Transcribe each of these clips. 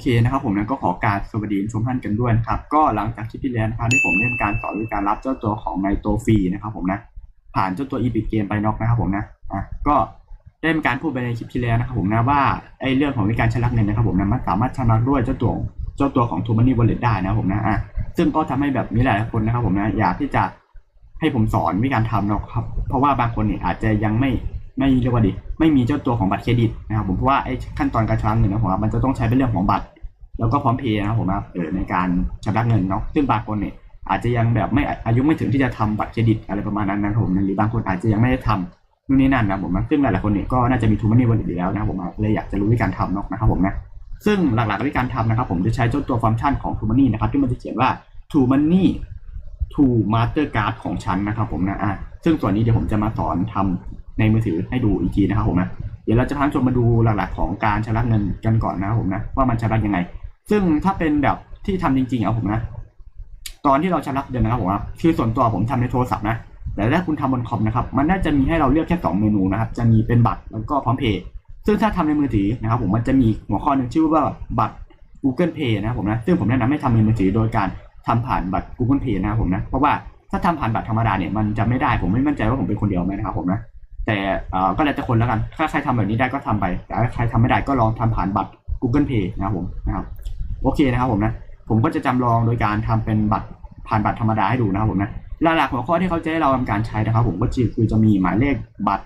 เคนะครับผมนะก็ขอการสวัสดีชมท่านกันด้วยนะครับ ก็หลังจากที่พี่แล้วนะครับที่ผมได้ทำการสอนวิการรับเจ้าตัวของในโตฟีนะครับผมนะผ่านเจ้าตัว e p i c Game ไปนอกนะครับผมนะอะก็ได้มีการพูดไปในคลิปที่แล้วนะครับผมนะว่าไอ้เรื่องของวิธีการชำระเงินนะครับผมนะมันสามารถชำระด้วยเจ้าตัวเจ้าตัวของ t o Money Wallet ได้นะครับผมนะอะซึ่งก็ทำให้แบบมีหลายคนนะครับผมนะอยากที่จะให้ผมสอนวิธีการทำนะครับ เพราะว่าบางคนเนี่ยอาจจะยังไม่ ไม่เรียกว่าดิไม่มีเจ้าตัวของบัตรเครดิตนะครับผมเพราะว่าไอ้ขั้นตอนการชำระเงินนะผมว่ามันจะต้องใช้เป็นเรื่องของบัตร แล้วก็พร้อมเพย์นะครับผมนะเออในการชำระเงินเนาะซึ่งบางคนเนี่ยอาจจะยังแบบไม่อายุไม่ถึงที่จะทำบัตรเครดิตอะไรประมาณนั้นนะครับผมหรือบางคนอาจจะยังไม่ได้ทำนู่นนี่นั่นนะผมนะซึ่งหลายๆคนเนี่ยก็น่าจะมีทูมันนี่วันอยู่แล้วนะครับผมนะเลยอยากจะรู้วิธีการทำเนาะนะครับผมนะซึ่งหลักๆวิธีการทำนะครับผมจะใช้เจ้าตัวฟังก์ชันของ t ูมันนี่นะครับที่มันจะเขียนว่า t ูมันนี่ to Mastercard ของฉันนะครับผมนะอะซึ่งส่วนนี้เดี๋ยวผมจะมาสอนทำ ในมือถือให้ดูอีกทีนะครับผมนะเดี๋ยวเราจะพาชมมาดูหลักๆของการชำระเงินกันก่อนนะครับผมนะว่ามันชำระยังไง ซึ่งถ้าเป็นแบบที่ทำจริงๆเอาผมนะ ตอนที่เราชำระเดือนนะครับผมนะคือส่วนตัวผมทำในโทรศัพท์นะแต่ถ้าคุณทำบนคอมนะครับ มันน่าจะมีให้เราเลือกแค่2เมนูนะครับ จะมีเป็นบัตรแล้วก็พร้อมเพย์ซึ่งถ้าทำในมือถือนะครับ ผมมันจะมีหัวข้อหนึ่งชื่อว่าบัตร Google Pay นะครับผมนะซึ่งผมแนะนำให้ทำในมือถือโดยการทำผ่านบัตร Google Pay นะครับผมนะเพราะว่าถ้าทำผ่านบัตรธรรมดาเนี่ยมันจะไม่ได้ผมไม่มั่นใจว่าผมเป็นคนเดียวไหมนะครับผมนะ แต่ก็แล้วแต่คนแล้วกัน ถ้าใครทำแบบนี้ได้ก็ทำไป แต่ถ้าใครทำไม่ได้ก็ลองทำผ่านบัตร Google Pay นะครับผมนะครับโอเคนะครับผมนะผมก็จะจำลองโดยการทำเป็นบัตรผ่านบัตรธรรมดาให้ดูนะครับผมนะหลักๆหัวข้อที่เขาจะให้เราทำการใช้นะครับ ผมก็คือจะมีหมายเลขบัตร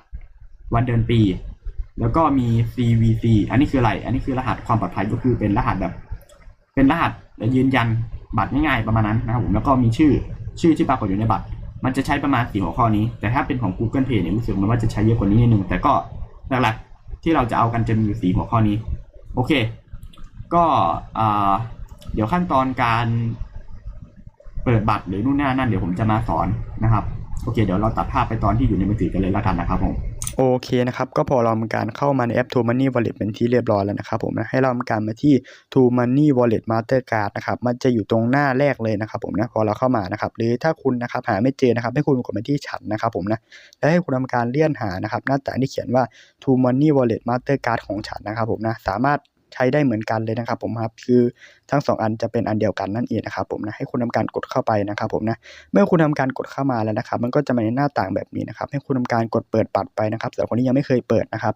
วันเดือนปี แล้วก็มี CVC อันนี้คืออะไร อันนี้คือรหัสความปลอดภัยก็คือเป็นรหัสแบบ เป็นรหัสยืนยันบัตรง่ายๆประมาณนั้นนะครับผมแล้วก็มีชื่อชื่อที่ปรากฏอยู่ในบัตร มันจะใช้ประมาณสี่หัวข้อนี้ แต่ถ้าเป็นของ Google Pay เนี่ยรู้สึกมันว่าจะใช้เยอะกว่านี้นิดนึง แต่ก็หลักๆที่เราจะเอากันจะมีอยู่สี่หัวข้อนี้ โอเค ก็เดี๋ยวขั้นตอนการเปิดบัตรหรือนู่นนี่นั่นเดี๋ยวผมจะมาสอนนะครับ โอเค เดี๋ยวเราตัดภาพไปตอนที่อยู่ในมือถือกันเลยแล้วกันนะครับผม โอเคนะครับ ก็พอเราทำการเข้ามาในแอป t o Money Wallet เป็นที่เรียบร้อยแล้วนะครับผมนะให้เราทำการมาที่ t o Money Wallet Mastercard นะครับมันจะอยู่ตรงหน้าแรกเลยนะครับผมนะพอเราเข้ามานะครับหรือถ้าคุณนะครับหาไม่เจอนะครับให้คุณกดไปที่ฉันนะครับผมนะแล้วให้คุณทำการเลื่อนหานะครับหน้าต่างที่เขียนว่า t o Money Wallet Mastercard ของฉันนะครับผมนะสามารถ ใช้ได้เหมือนกันเลยนะครับผมครับคือทั้งสองอันจะเป็นอันเดียวกันนั่นเองนะครับผมนะให้คุณทำการกดเข้าไปนะครับผมนะเมื่อคุณทำการกดเข้ามาแล้วนะครับ มันก็จะมาในหน้าต่างแบบนี้นะครับ ให้คุณทำการกดเปิดบัตรไปนะครับสำหรับคนที่ยังไม่เคยเปิดนะครับ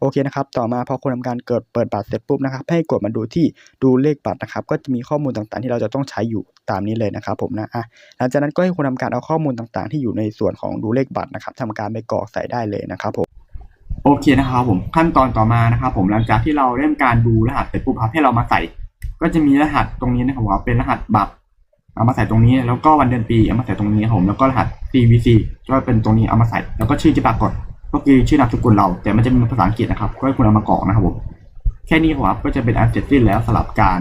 โอเคนะครับ ต่อมาพอคุณทำการเกิดเปิดบัตรเสร็จปุ๊บนะครับ ให้กดมาดูที่ดูเลขบัตรนะครับ ก็จะมีข้อมูลต่างๆ ที่เราจะต้องใช้อยู่ตามนี้เลยนะครับผมนะอะหลังจากนั้นก็ให้คุณทำการเอาข้อมูลต่างๆ ที่อยู่ในส่วนของดูเลขบัตรนะครับทำการไปกรอกใส่ได้เลยนะครับผม โอเคนะครับผมขั้นตอนต่อมานะครับผมหลังจากที่เราเริ่มการดูรหัสเสร็จปุ๊บครับให้เรามาใส่ ก็จะมีรหัสตรงนี้นะครับว่าเป็นรหัสบัตรเอามาใส่ตรงนี้แล้วก็วันเดือนปีเอามาใส่ตรงนี้ครับผมแล้วก็รหัส CVC ก็เป็นตรงนี้เอามาใส่ แล้วก็ชื่อที่ปรากฏก็คือชื่อนามสกุลเรา แต่มันจะมีภาษาอังกฤษนะครับก็ให้คุณเอามากรอกนะครับผมแค่นี้ครับก็จะเป็นอันเสร็จสิ้นแล้วสำหรับการ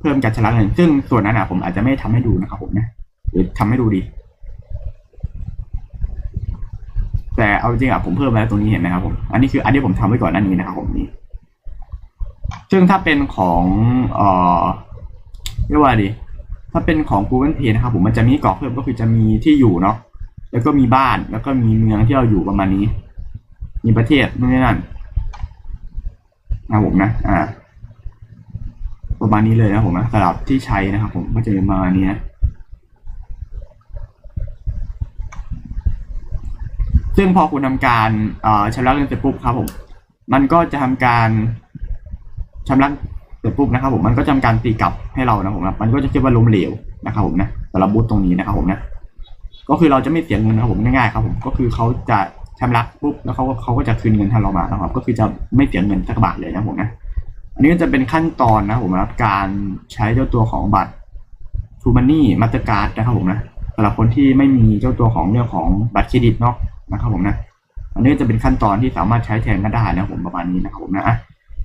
เพิ่มการชำระเงินซึ่งส่วนนั้นนะผมอาจจะไม่ทำให้ดูนะครับผมนะหรือทำให้ดูดี แต่เอาจริงอะผมเพิ่มมาแล้วตรงนี้เห็นไหมครับผม อันนี้คืออันที่ผมทำไว้ก่อนหน้านี้นะครับผมนี่ซึ่งถ้าเป็นของเอ่อเรียกว่าดี ถ้าเป็นของ Google Pay นะครับผมมันจะมีกรอกเพิ่มก็คือจะมีที่อยู่เนาะแล้วก็มีบ้านแล้วก็มีเมืองที่เราอยู่ประมาณนี้ มีประเทศนู่นนี่นั่นนะผมนะอ่าประมาณนี้เลยนะผมนะสำหรับที่ใช้นะครับผมก็จะมีประมาณนี้นะ ซึ่งพอคุณทำการเอ่อชำระเงินเสร็จปุ๊บครับผมมันก็จะทำการชำระเสร็จปุ๊บนะครับผมมันก็จะทำการตีกลับให้เรานะผมนะมันก็จะคิดว่าล้มเหลวนะครับผมนะสำหรับบูธตรงนี้นะครับผมนะก็คือเราจะไม่เสียเงินนะครับผมง่ายๆครับผมก็คือเขาจะชำระปุ๊บแล้วเขาก็เขาก็จะคืนเงินให้เรามานะครับ ก็คือจะไม่เสียเงินสักบาทเลยนะผมนะอันนี้ก็จะเป็นขั้นตอนนะครับผมนะการใช้เจ้าตัวของบัตรทูมันนี่มาสเตอร์การ์ดนะครับผมนะสำหรับคนที่ไม่มีเจ้าตัวของเรื่องของบัตรเครดิตเนาะ นะครับผมนะอันนี้จะเป็นขั้นตอนที่สามารถใช้แทนกันได้นะผมประมาณนี้นะครับผมนะอะ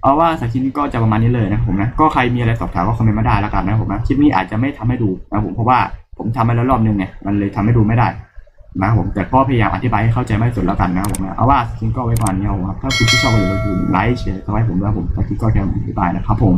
เอาว่าสักคลิปนี้ก็จะประมาณนี้เลยนะผมนะก็ใครมีอะไรสอบถามก็คอมเมนต์มาได้แล้วกันนะผมนะคลิปนี้อาจจะไม่ทำให้ดูนะผมเพราะว่าผมทำมาแล้วรอบนึงไงมันเลยทำให้ดูไม่ได้นะครับผมแต่ก็พยายามอธิบายให้เข้าใจมากที่สุดแล้วกันนะครับผมนะเอาว่าสกคลิปก็ไว้ประมาณนี้ครับผมครับถ้าคุณที่ชอบก็อย่าลืมไลค์แชร์สไครต์ผมด้วยผมสักคลิปก็แค่อธิบายนะครับผม